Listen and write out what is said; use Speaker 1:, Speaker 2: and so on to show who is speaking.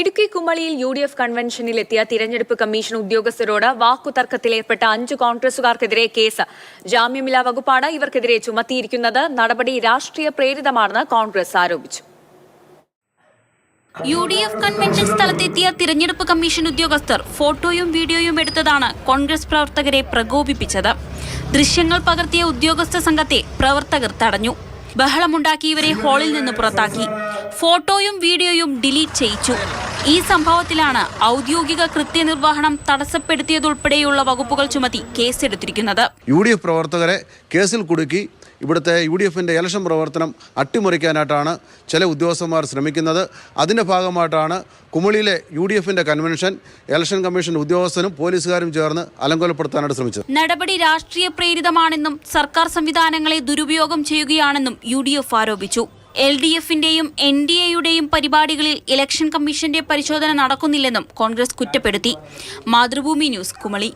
Speaker 1: ഇടുക്കി കുമളിയിൽ U D F കൺവെൻഷനിൽ എത്തിയ തിരഞ്ഞെടുപ്പ് കമ്മീഷൻ ഉദ്യോഗസ്ഥരോട് വാക്കുതർക്കത്തിലേർപ്പെട്ട അഞ്ച് കോൺഗ്രസുകാർക്കെതിരെ കേസ്. ജാമ്യമില്ലാ വകുപ്പാണ് ഇവർക്കെതിരെ ചുമത്തിയിരിക്കുന്നത്. നടപടി രാഷ്ട്രീയ പ്രേരിതമാണെന്ന് കോൺഗ്രസ് ആരോപിച്ചു.
Speaker 2: യു ഡി എഫ് കൺവെൻഷൻ സ്ഥലത്തെത്തിയ തിരഞ്ഞെടുപ്പ് കമ്മീഷൻ ഉദ്യോഗസ്ഥർ ഫോട്ടോയും വീഡിയോയും എടുത്തതാണ് കോൺഗ്രസ് പ്രവർത്തകരെ പ്രകോപിപ്പിച്ചത്. ദൃശ്യങ്ങൾ പകർത്തിയ ഉദ്യോഗസ്ഥ സംഘത്തെ പ്രവർത്തകർ തടഞ്ഞു. ബഹളമുണ്ടാക്കിയവരെ ഹാളിൽ നിന്ന് പുറത്താക്കി. ഫോട്ടോയും വീഡിയോയും ഡിലീറ്റ് ചെയ്യിച്ചു. ഈ സംഭവത്തിലാണ് ഔദ്യോഗിക കൃത്യനിർവഹണം തടസ്സപ്പെടുത്തിയതുൾപ്പെടെയുള്ള വകുപ്പുകൾ ചുമത്തി കേസെടുത്തിരിക്കുന്നത്.
Speaker 3: യു ഡി എഫ് പ്രവർത്തകരെ കേസിൽ കുടുക്കി ഇവിടുത്തെ യു ഡി എഫിന്റെ ഇലക്ഷൻ പ്രവർത്തനം അട്ടിമറിക്കാനായിട്ടാണ് ചില ഉദ്യോഗസ്ഥന്മാർ ശ്രമിക്കുന്നത്. അതിന്റെ ഭാഗമായിട്ടാണ് കുമളിയിലെ യു ഡി എഫിന്റെ കൺവെൻഷൻ ഇലക്ഷൻ കമ്മീഷൻ ഉദ്യോഗസ്ഥനും പോലീസുകാരും ചേർന്ന് അലങ്കോലപ്പെടുത്താനായിട്ട് ശ്രമിച്ചത്.
Speaker 2: നടപടി രാഷ്ട്രീയ പ്രേരിതമാണെന്നും സർക്കാർ സംവിധാനങ്ങളെ ദുരുപയോഗം ചെയ്യുകയാണെന്നും യു ഡി എഫ് ആരോപിച്ചു. എൽ ഡി എഫിന്റെയും എൻ ഡി എയുടെയും പരിപാടികളിൽ ഇലക്ഷൻ കമ്മീഷന്റെ പരിശോധന നടക്കുന്നില്ലെന്നും കോൺഗ്രസ് കുറ്റപ്പെടുത്തി. മാതൃഭൂമി ന്യൂസ് കുമളി.